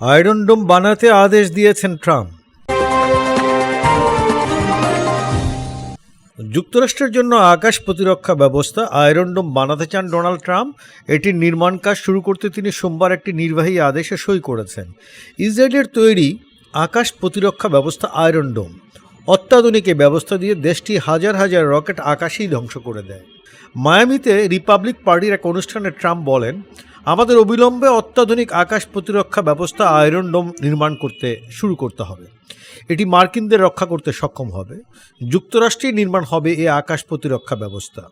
Iron ডোম বানাতে আদেশ দিয়েছেন ট্রাম্প। যুক্তরাষ্ট্রের জন্য আকাশ প্রতিরক্ষা ব্যবস্থা আয়রন ডোম বানাতে চান ডোনাল্ড ট্রাম্প। এটির নির্মাণ কাজ শুরু করতে তিনি সোমবার একটি নির্বাহী আদেশে সই করেছেন। ইসরায়েলের তৈরি আকাশ প্রতিরক্ষা ব্যবস্থা আয়রন ডোম অত্যাধুনিক এই ব্যবস্থা দিয়ে দেশটি হাজার হাজার রকেট আকাশেই ধ্বংস করে দেয়। মায়ামিতে রিপাবলিক পার্টির এক অনুষ্ঠানে ট্রাম্প বলেন আমাদের অবিলম্বে অত্যাধুনিক আকাশ প্রতিরক্ষা ব্যবস্থা আয়রন ডোম নির্মাণ করতে শুরু করতে হবে। এটি মার্কিনদের রক্ষা করতে সক্ষম হবে। যুক্তরাষ্ট্রেই নির্মাণ হবে এ আকাশ প্রতিরক্ষা ব্যবস্থা।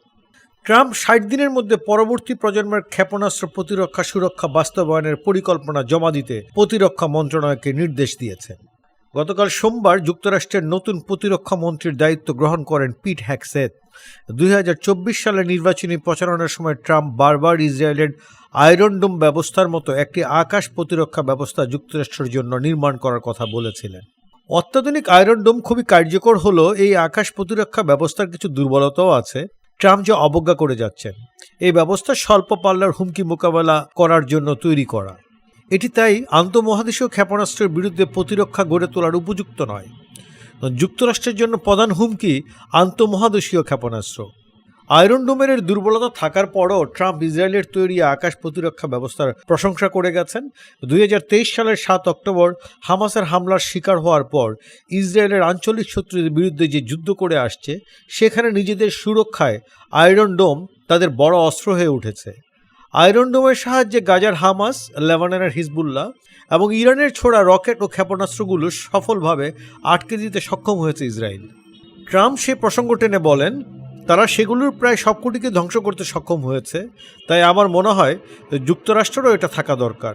ট্রাম্প ষাট দিনের মধ্যে পরবর্তী প্রজন্মের ক্ষেপণাস্ত্র প্রতিরক্ষা সুরক্ষা বাস্তবায়নের পরিকল্পনা জমা দিতে প্রতিরক্ষা মন্ত্রণালয়কে নির্দেশ দিয়েছেন। গতকাল সোমবার যুক্তরাষ্ট্রের নতুন প্রতিরক্ষা মন্ত্রীর দায়িত্ব গ্রহণ করেন পিট হ্যাকসেথ। দুই সালের নির্বাচনী প্রচারণার সময় ট্রাম্প বারবার ইসরায়েলের আয়রন ডোম ব্যবস্থার মতো একটি আকাশ প্রতিরক্ষা ব্যবস্থা যুক্তরাষ্ট্রের জন্য নির্মাণ করার কথা বলেছিলেন। অত্যাধুনিক আয়রন ডোম খুবই কার্যকর হলো, এই আকাশ প্রতিরক্ষা ব্যবস্থার কিছু দুর্বলতাও আছে। ট্রাম্প যে অবজ্ঞা করে যাচ্ছেন, এই ব্যবস্থা স্বল্প পাল্লার হুমকি মোকাবেলা করার জন্য তৈরি করা। এটি তাই আন্তঃমহাদেশীয় ক্ষেপণাস্ত্রের বিরুদ্ধে প্রতিরক্ষা গড়ে তোলার উপযুক্ত নয়। যুক্তরাষ্ট্রের জন্য প্রধান হুমকি আন্তঃমহাদেশীয় ক্ষেপণাস্ত্র। আয়রন ডোমের দুর্বলতা থাকার পরও ট্রাম্প ইসরায়েলের তৈরি আকাশ প্রতিরক্ষা ব্যবস্থার প্রশংসা করে গেছেন। দুই হাজার তেইশ সালের সাত অক্টোবর হামাসের হামলার শিকার হওয়ার পর ইসরায়েলের আঞ্চলিক শত্রুদের বিরুদ্ধে যে যুদ্ধ করে আসছে, সেখানে নিজেদের সুরক্ষায় আয়রন ডোম তাদের বড় অস্ত্র হয়ে উঠেছে। আয়রন ডোমের সাহায্যে গাজার হামাস, লেবাননের হিজবুল্লাহ এবং ইরানের ছোড়া রকেট ও ক্ষেপণাস্ত্রগুলো সফলভাবে আটকে দিতে সক্ষম হয়েছে ইসরায়েল। ট্রাম্প সে প্রসঙ্গ টেনে বলেন, তারা সেগুলোর প্রায় সবকটিকে ধ্বংস করতে সক্ষম হয়েছে, তাই আমার মনে হয় যুক্তরাষ্ট্রেরও এটা থাকা দরকার।